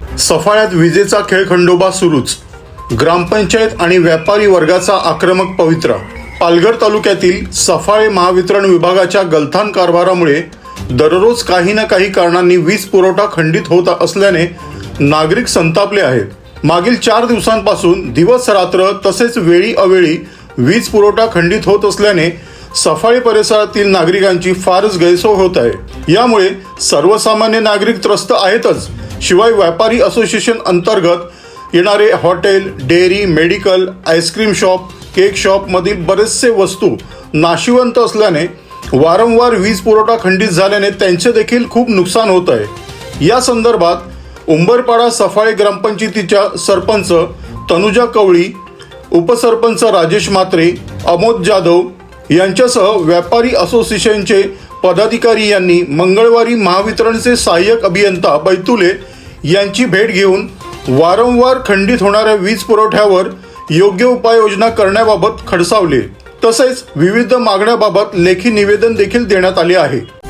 सफाळ्यात विजेचा खेळ खंडोबा सुरूच. ग्रामपंचायत आणि व्यापारी वर्गाचा आक्रमक पवित्रा. पालघर तालुक्यातील सफाळे महावितरण विभागाच्या गलथान कारभारामुळे दररोज काही ना काही कारणांनी वीज पुरवठा खंडित होत असल्याने नागरिक संतापले आहेत. मागील चार दिवसांपासून दिवस रात्र तसेच वेळी अवेळी वीज पुरवठा खंडित होत असल्याने सफाळे परिसरातील नागरिकांची फारच गैरसोय होत आहे. यामुळे सर्वसामान्य नागरिक त्रस्त आहेतच. शिवाय व्यापारी असोसिएशन अंतर्गत येणारे hotel dairy medical ice cream shop cake शॉपमधील बरेचसे वस्तू नाशिवंत असल्याने वारंवार वीज पुरवठा खंडित झाल्याने त्यांचे देखील खूप नुकसान होत आहे. या संदर्भात उंबरपाडा सफाळे ग्रामपंचायतीच्या सरपंच तनुजा कवळी उपसरपंच राजेश म्हात्रे अमोद जाधव यांच्यासह व्यापारी असोसिएशनचे पदाधिकारी यांनी मंगळवारी महावितरणचे सहाय्यक अभियंता बैतुले यांची भेट घेऊन वारंवार खंडित होणाऱ्या वीज पुरवठ्यावर योग्य उपाययोजना करण्याबाबत खडसावले. तसेच विविध मागण्याबाबत लेखी निवेदन देखील देण्यात आले आहे.